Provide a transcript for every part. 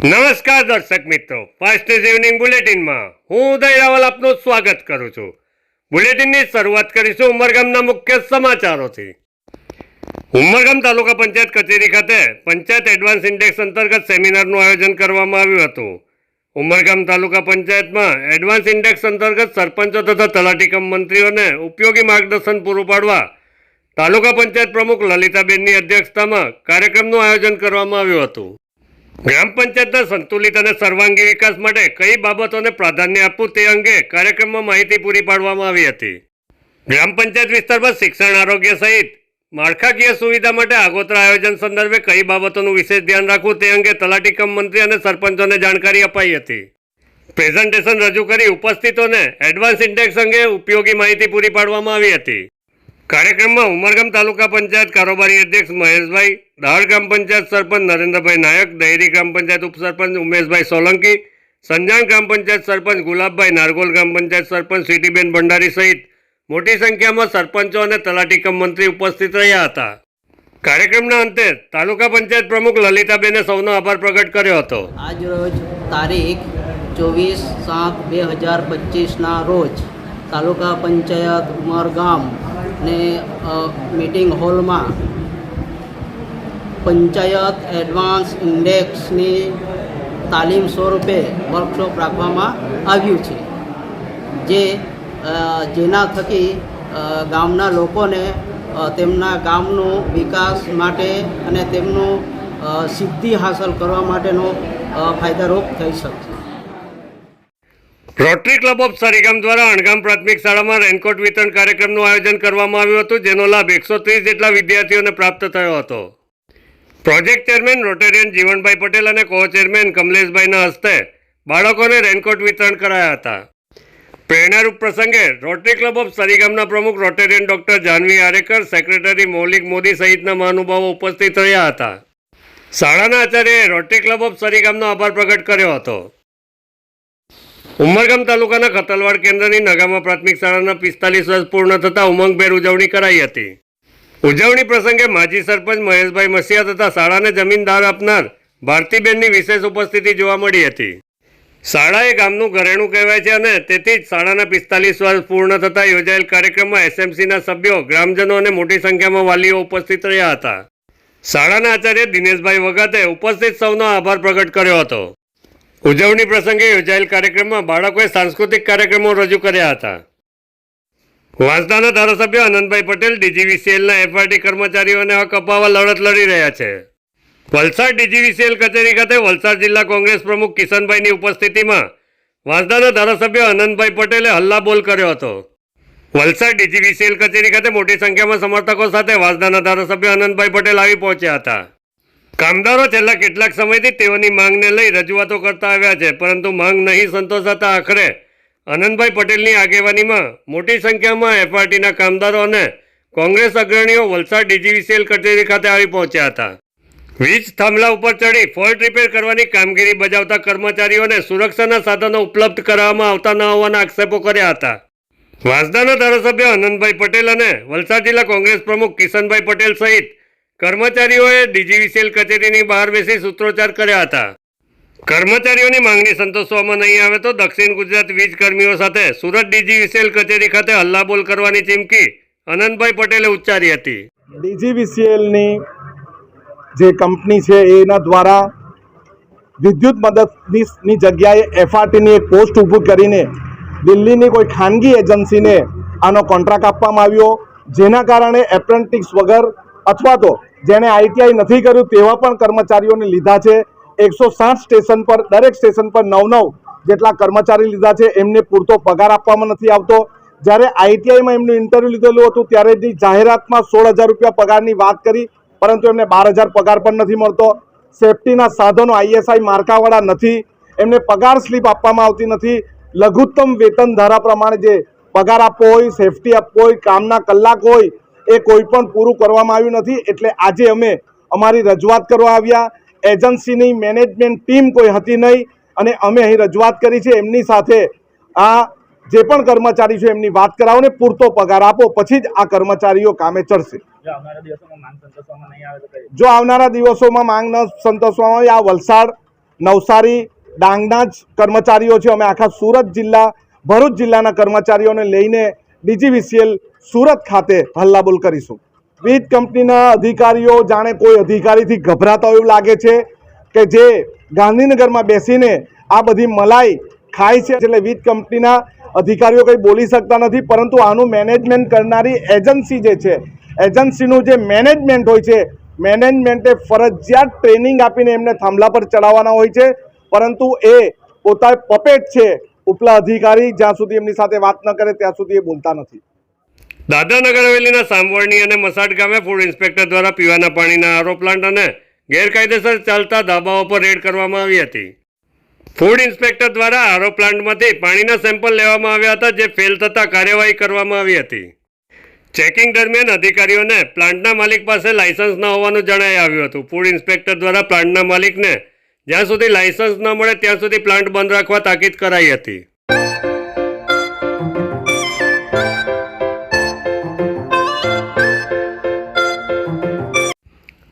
નમસ્કાર દર્શક મિત્રો. ફાસ્ટ ઇવનિંગ બુલેટિનમાં હું ઉદય રાવલ આપનું સ્વાગત કરું છું. બુલેટિનની શરૂઆત કરીશું ઉમરગામના મુખ્ય સમાચારોથી. ઉમરગામ તાલુકા પંચાયત કચેરી ખાતે પંચાયત એડવાન્સ ઇન્ડેક્સ અંતર્ગત સેમિનારનું આયોજન કરવામાં આવ્યું હતું. ઉમરગામ તાલુકા પંચાયતમાં એડવાન્સ ઇન્ડેક્સ અંતર્ગત સરપંચો તથા તલાટીકમ મંત્રીઓને ઉપયોગી માર્ગદર્શન પૂરું પાડવા તાલુકા પંચાયત પ્રમુખ લલિતાબેનની અધ્યક્ષતામાં કાર્યક્રમનું આયોજન કરવામાં આવ્યું હતું. ગ્રામ પંચાયતના સંતુલિત અને સર્વાંગી વિકાસ માટે કઈ બાબતોને પ્રાધાન્ય આપવું તે અંગે કાર્યક્રમમાં માહિતી પૂરી પાડવામાં આવી હતી. ગ્રામ પંચાયત વિસ્તારમાં શિક્ષણ, આરોગ્ય સહિત માળખાકીય સુવિધા માટે આગોતરા આયોજન સંદર્ભે કઈ બાબતોનું વિશેષ ધ્યાન રાખવું તે અંગે તલાટી કમ મંત્રી અને સરપંચોને જાણકારી અપાઈ હતી. પ્રેઝન્ટેશન રજૂ કરી ઉપસ્થિતોને એડવાન્સ ઇન્ડેક્સ અંગે ઉપયોગી માહિતી પૂરી પાડવામાં આવી હતી. કાર્યક્રમમાં ઉમરગામ તાલુકા પંચાયત કારોબારી અધ્યક્ષ મહેશભાઈ, દાહોદ ગ્રામ પંચાયત સરપંચ નરેન્દ્રભાઈ નાયક, દહેરી ગ્રામ પંચાયત ઉપસરપંચ ઉમેશભાઈ સોલંકી, સંજાણ ગ્રામ પંચાયત સરપંચ ગુલાબભાઈ નારગોલ ગ્રામ પંચાયત સરપંચ સીટીબેન ભંડારી સહિત મોટી સંખ્યામાં સરપંચો અને તલાટી કમ મંત્રી ઉપસ્થિત રહ્યા હતા. કાર્યક્રમના અંતે તાલુકા પંચાયત પ્રમુખ લલિતાબેને સૌનો આભાર પ્રગટ કર્યો હતો. આજ રોજ તારીખ ચોવીસ સાત બે હજાર પચીસના રોજ તાલુકા પંચાયત ઉમરગામ ને મિટિંગ હોલમાં પંચાયત એડવાન્સ ઇન્ડેક્સની તાલીમ સ્વરૂપે વર્કશોપ રાખવામાં આવ્યું છે. જે જેના થકી ગામના લોકોને તેમના ગામનો વિકાસ માટે અને તેમનું સિદ્ધિ હાંસલ કરવા માટેનો ફાયદારૂપ થઈ શકશે રોટરી ક્લબ ઓફ સરીગામ દ્વારા અણગામ પ્રાથમિક શાળામાં રેનકોટ વિતરણ કાર્યક્રમનું આયોજન કરવામાં આવ્યું હતું, જેનો લાભ એકસો ત્રીસ જેટલા વિદ્યાર્થીઓને પ્રાપ્ત થયો હતો. Project chairman rotarian Jivanbhai Patel અને કો ચેરમેન કમલેશભાઈના હસ્તે બાળકોને રેનકોટ વિતરણ કરાયા હતા. પ્રેરણારૂપ પ્રસંગે રોટરી ક્લબ ઓફ સરીગામના પ્રમુખ rotarian doctor Janvi Arekar, secretary Maulik Modi સહિતના મહાનુભાવો ઉપસ્થિત રહ્યા હતા. શાળાના આચાર્યએ રોટરી ક્લબ ઓફ સરીગામનો આભાર પ્રગટ કર્યો હતો. ઉમરગામ તાલુકાના ખતલવાડ કેન્દ્રની નગામા પ્રાથમિક શાળાના પિસ્તાલીસ વર્ષ પૂર્ણ થતા ઉમંગભેર ઉજવણી કરાઈ હતી. ઉજવણી પ્રસંગે માજી સરપંચ મહેશભાઈ મસિયા તથા શાળાને જમીનદાર આપનાર ભારતીબેનની વિશેષ ઉપસ્થિતિ જોવા મળી હતી. શાળા એ ગામનું ઘરેણું કહેવાય છે અને તેથી જ શાળાના પિસ્તાલીસ વર્ષ પૂર્ણ થતા યોજાયેલ કાર્યક્રમમાં એસએમસીના સભ્યો, ગ્રામજનો અને મોટી સંખ્યામાં વાલીઓ ઉપસ્થિત રહ્યા હતા. શાળાના આચાર્ય દિનેશભાઈ વગાતે ઉપસ્થિત સૌનો આભાર પ્રગટ કર્યો હતો. ઉજવણી પ્રસંગે યોજાયેલ કાર્યક્રમમાં બાળકોએ સાંસ્કૃતિક કાર્યક્રમો રજૂ કર્યા હતા. વાંસદાના ધારાસભ્ય આનંદભાઈ પટેલ, ડીજીવીસીએલના એફઆરટી કર્મચારીઓને હક અપાવવા લડત લડી રહ્યા છે. વલસાડ ડીજીવીસીએલ કચેરી ખાતે વલસાડ જિલ્લા કોંગ્રેસ પ્રમુખ કિશનભાઈની ઉપસ્થિતિમાં વાંસદાના ધારાસભ્ય આનંદભાઈ પટેલે હલ્લાબોલ કર્યો હતો. વલસાડ ડીજીવીસીએલ કચેરી ખાતે મોટી સંખ્યામાં સમર્થકો સાથે વાંસદાના ધારાસભ્ય આનંદભાઈ પટેલ આવી પહોંચ્યા હતા. કામદારો છેલ્લા કેટલાક સમયથી તેઓની માંગને લઈ રજૂઆતો કરતા આવ્યા છે, પરંતુ માંગ નહીં સંતોષાતા આખરે આનંદભાઈ પટેલની આગેવાનીમાં મોટી સંખ્યામાં એફઆરટીના કામદારો અને કોંગ્રેસ અગ્રણીઓ વલસાડ ડીજીવીસીએલ કચેરી ખાતે આવી પહોંચ્યા હતા. વીજ થાંભલા ઉપર ચડી ફોલ્ટ રિપેર કરવાની કામગીરી બજાવતા કર્મચારીઓને સુરક્ષાના સાધનો ઉપલબ્ધ કરાવવામાં આવતા ન હોવાના આક્ષેપો કર્યા હતા. વાંસદાના ધારાસભ્ય આનંદભાઈ પટેલ અને વલસાડ જિલ્લા કોંગ્રેસ પ્રમુખ કિશનભાઈ પટેલ સહિત કર્મચારીઓએ ડીજીવીસીએલ કચેરીની બહાર બેસી સૂત્રોચ્ચાર કર્યા હતા. કર્મચારીઓની માંગણી સંતોષવામાં નહીં આવે તો દક્ષિણ ગુજરાત વીજ કર્મીઓ સાથે સુરત ડીજીવીસીએલ કચેરી ખાતે હલ્લાબોલ કરવાની ચીમકી અનંતભાઈ પટેલે ઉચ્ચારી હતી. ડીજીવીસીએલની જે કંપની છે એના દ્વારા વિદ્યુત મદદની જગ્યાએ એફઆરટીની એક પોસ્ટ ઊભું કરીને દિલ્હીની કોઈ ખાનગી એજન્સીને આનો કોન્ટ્રાક્ટ આપવામાં આવ્યો, જેના કારણે એપ્રેન્ટિક્સ વગર અથવા તો જેણે આઈટીઆઈ નથી કર્યું તેવા પણ કર્મચારીઓને લીધા છે. એકસો સાઠ સ્ટેશન પર, દરેક સ્ટેશન પર નવ નવ જેટલા કર્મચારી લીધા છે, એમને પૂરતો પગાર આપવામાં નથી આવતો. જ્યારે આઈટીઆઈમાં એમનું ઇન્ટરવ્યૂ લીધેલું હતું, ત્યારે ત્યારેની જાહેરાતમાં સોળ હજાર રૂપિયા પગારની વાત કરી, પરંતુ એમને બાર હજાર પગાર પણ નથી મળતો. સેફટીના સાધનો આઈએસઆઈ માર્કાવાળા નથી. એમને પગાર સ્લીપ આપવામાં આવતી નથી. લઘુત્તમ વેતન ધારા પ્રમાણે જે પગાર આપવો હોય, સેફટી આપવો હોય, કામના કલાક હોય એ કોઈ પણ પૂરું કરવામાં આવ્યું નથી. એટલે આજે અમે અમારી રજૂઆત કરવા આવ્યા. એજન્સીની મેનેજમેન્ટ ટીમ કોઈ હતી નહીં. અને અમે અહીં રજૂઆત કરી છે. એમની સાથે આ જે પણ કર્મચારી છે એમની વાત કરાવો ને પૂરતો પગાર આપો. પછી જ આ કર્મચારીઓ કામે ચડશે. જો આવનારા દિવસોમાં માંગ ન સંતોષવામાં આવે આ વલસાડ નવસારી ડાંગના જ કર્મચારીઓ છે. અમે આખા સુરત જિલ્લા ભરૂચ જિલ્લાના કર્મચારીઓને લઈને ડીજીવીસીએલ સુરત ખાતે હલ્લાબોલ કરીશું. વીજ કંપનીના અધિકારીઓ જાણે કોઈ અધિકારીથી ગભરાતા એવું લાગે છે કે જે ગાંધીનગરમાં બેસીને આ બધી મલાઈ ખાય છે. એટલે વીજ કંપનીના અધિકારીઓ કંઈ બોલી શકતા નથી, પરંતુ આનું મેનેજમેન્ટ કરનારી એજન્સી જે છે, એજન્સીનું જે મેનેજમેન્ટ હોય છે, મેનેજમેન્ટે ફરજિયાત ટ્રેનિંગ આપીને એમને થાંભલા પર ચડાવવાના હોય છે. પરંતુ એ પોતા પપેટ છે ઉપલા અધિકારી જ્યાં સુધી એમની સાથે વાત ન કરે ત્યાં સુધી એ બોલતા નથી. દાદરાનગર હવેલીના સાંભળણી અને મસાડ ગામે ફૂડ ઇન્સ્પેક્ટર દ્વારા પીવાના પાણીના આરો પ્લાન્ટ અને ગેરકાયદેસર ચાલતા ધાબાઓ પર રેડ કરવામાં આવી હતી. ફૂડ ઇન્સ્પેક્ટર દ્વારા આરો પ્લાન્ટમાંથી પાણીના સેમ્પલ લેવામાં આવ્યા હતા જે ફેલ થતાં કાર્યવાહી કરવામાં આવી હતી. ચેકિંગ દરમિયાન અધિકારીઓને પ્લાન્ટના માલિક પાસે લાયસન્સ ન હોવાનું જણાઈ આવ્યું હતું. ફૂડ ઇન્સ્પેક્ટર દ્વારા પ્લાન્ટના માલિકને જ્યાં સુધી લાયસન્સ ન મળે ત્યાં સુધી પ્લાન્ટ બંધ રાખવા તાકીદ કરાઈ હતી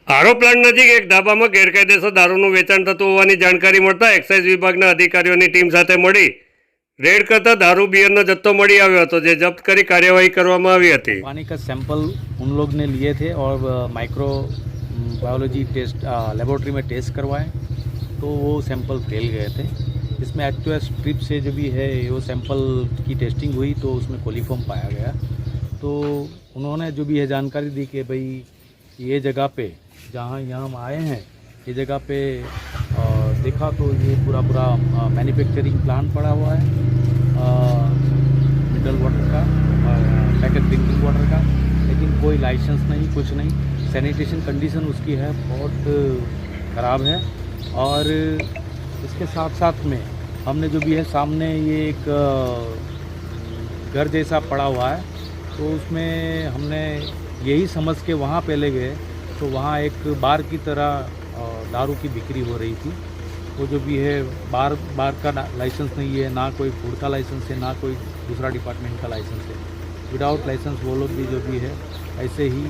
આરો પ્લાન્ટ નજીક એક ધાબામાં ગેરકાયદેસર દારૂનું વેચાણ થતું હોવાની જાણકારી મળતા એક્સાઇઝ વિભાગના અધિકારીઓની ટીમ સાથે મળી રેડ કરતા દારૂ બિયરનો જથ્થો મળી આવ્યો હતો જે જપ્ત કરી કાર્યવાહી કરવામાં આવી હતી पानी का सैंपल उन लोग ने लिए थे और माइक्रो बायोलॉजी टेस्ट लेबोरेटरी में टेस्ट करवाए तो वो सैंपल फेल गए थे। इसमें एक्चुअल स्ट्रिप से जो भी है वो सैंपल की टेस्टिंग हुई तो उसमें कोलीफॉर्म पाया गया। तो उन्होंने जो भी है जानकारी दी कि भाई, ये जगह पे जहाँ यहाँ हम आए हैं, ये जगह पे देखा तो ये पूरा पूरा मैन्युफैक्चरिंग प्लांट पड़ा हुआ है मिनरल वाटर का पैकेट ड्रिंकिंग वाटर का। लेकिन कोई लाइसेंस नहीं, कुछ नहीं। सैनिटेशन कंडीशन उसकी है, बहुत ख़राब है। और इसके साथ साथ में हमने जो भी है, सामने ये एक घर जैसा पड़ा हुआ है। तो उसमें हमने यही समझ के वहाँ पहले गए तो वहाँ एक बार की तरह दारू की बिक्री हो रही थी। वो जो भी है, बार बार का लाइसेंस नहीं है, ना कोई फ़ूड का लाइसेंस है, ना कोई दूसरा डिपार्टमेंट का लाइसेंस है। विदाउट लाइसेंस वो लोग भी जो भी है, ऐसे ही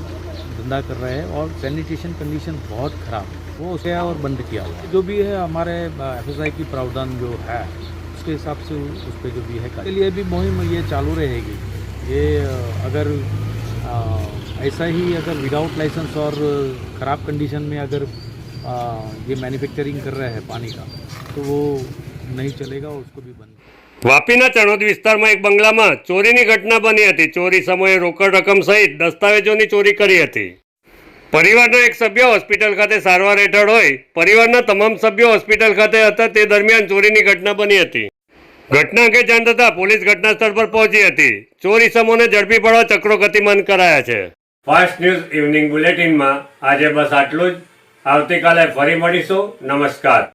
धंधा कर रहे हैं और सैनिटेशन कंडीशन बहुत ख़राब है। वो उसे और बंद किया हुआ है जो भी है हमारे एफ की प्रावधान जो है उसके हिसाब से उस पर जो भी है इसके लिए भी मुहिम ये चालू रहेगी ये अ, अगर अ, ऐसा ही अगर विदाउट लाइसेंस और ख़राब कंडीशन में अगर अ, ये मैन्युफैक्चरिंग कर रहे हैं पानी का तो वो नहीं चलेगा उसको भी बंद વાપીના ચણોદ વિસ્તારમાં એક બંગલામાં ચોરીની ઘટના બની હતી ચોરી સમયે રોકડ રકમ સહિત દસ્તાવેજોની ચોરી કરી હતી પરિવારનો એક સભ્ય હોસ્પિટલ ખાતે સારવાર હેઠળ હોય, પરિવારના તમામ સભ્યો હોસ્પિટલ ખાતે હતા, તે દરમિયાન ચોરીની ઘટના બની હતી. ઘટના અંગે જાણ થતાં પોલીસ ઘટના સ્થળ પર પહોંચી હતી. ચોર ઇસમોને ઝડપી પડવા ચક્રો ગતિમાન કરાયા છે. ફાસ્ટ ન્યૂઝ ઇવનિંગ બુલેટિનમાં આજે બસ આટલું જ. આવતીકાલે ફરી મળીશું. નમસ્કાર.